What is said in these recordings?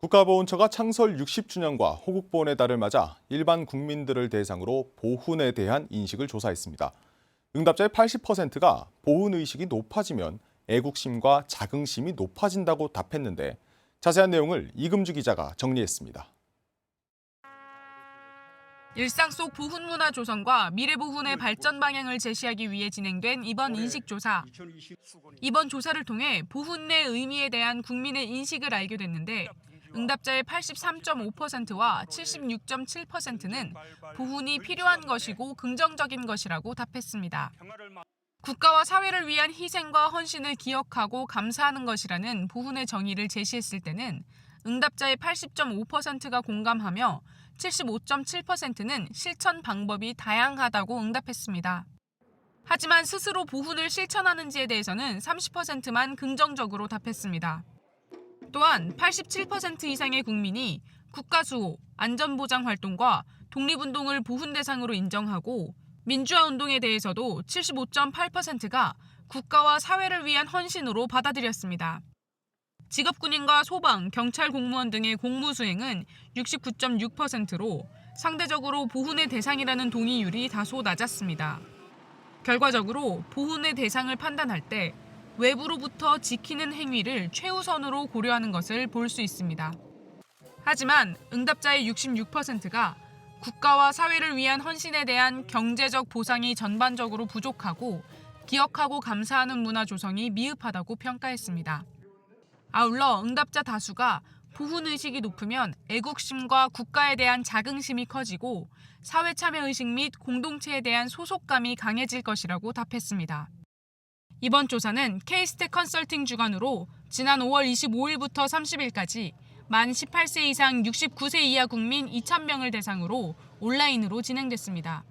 국가보훈처가 창설 60주년과 호국보훈의 달을 맞아 일반 국민들을 대상으로 보훈에 대한 인식을 조사했습니다. 응답자의 80%가 보훈 의식이 높아지면 애국심과 자긍심이 높아진다고 답했는데 자세한 내용을 이금주 기자가 정리했습니다. 일상 속 보훈 문화 조성과 미래 보훈의 발전 방향을 제시하기 위해 진행된 이번 인식 조사. 이번 조사를 통해 보훈의 의미에 대한 국민의 인식을 알게 됐는데 응답자의 83.5%와 76.7%는 보훈이 필요한 것이고 긍정적인 것이라고 답했습니다. 국가와 사회를 위한 희생과 헌신을 기억하고 감사하는 것이라는 보훈의 정의를 제시했을 때는 응답자의 80.5%가 공감하며 75.7%는 실천 방법이 다양하다고 응답했습니다. 하지만 스스로 보훈을 실천하는지에 대해서는 30%만 긍정적으로 답했습니다. 또한 87% 이상의 국민이 국가수호, 안전보장 활동과 독립운동을 보훈 대상으로 인정하고 민주화 운동에 대해서도 75.8%가 국가와 사회를 위한 헌신으로 받아들였습니다. 직업군인과 소방, 경찰 공무원 등의 공무 수행은 69.6%로 상대적으로 보훈의 대상이라는 동의율이 다소 낮았습니다. 결과적으로 보훈의 대상을 판단할 때 외부로부터 지키는 행위를 최우선으로 고려하는 것을 볼 수 있습니다. 하지만 응답자의 66%가 국가와 사회를 위한 헌신에 대한 경제적 보상이 전반적으로 부족하고 기억하고 감사하는 문화 조성이 미흡하다고 평가했습니다. 아울러 응답자 다수가 보훈 의식이 높으면 애국심과 국가에 대한 자긍심이 커지고 사회 참여 의식 및 공동체에 대한 소속감이 강해질 것이라고 답했습니다. 이번 조사는 K스택 컨설팅 주관으로 지난 5월 25일부터 30일까지 만 18세 이상 69세 이하 국민 2,000명을 대상으로 온라인으로 진행됐습니다.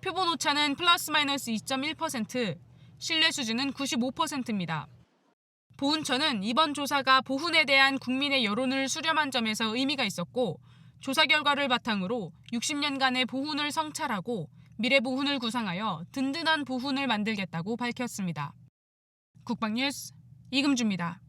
표본 오차는 플러스 마이너스 2.1%, 신뢰 수준은 95%입니다. 보훈처는 이번 조사가 보훈에 대한 국민의 여론을 수렴한 점에서 의미가 있었고 조사 결과를 바탕으로 60년간의 보훈을 성찰하고 미래 보훈을 구상하여 든든한 보훈을 만들겠다고 밝혔습니다. 국방뉴스 이금주입니다.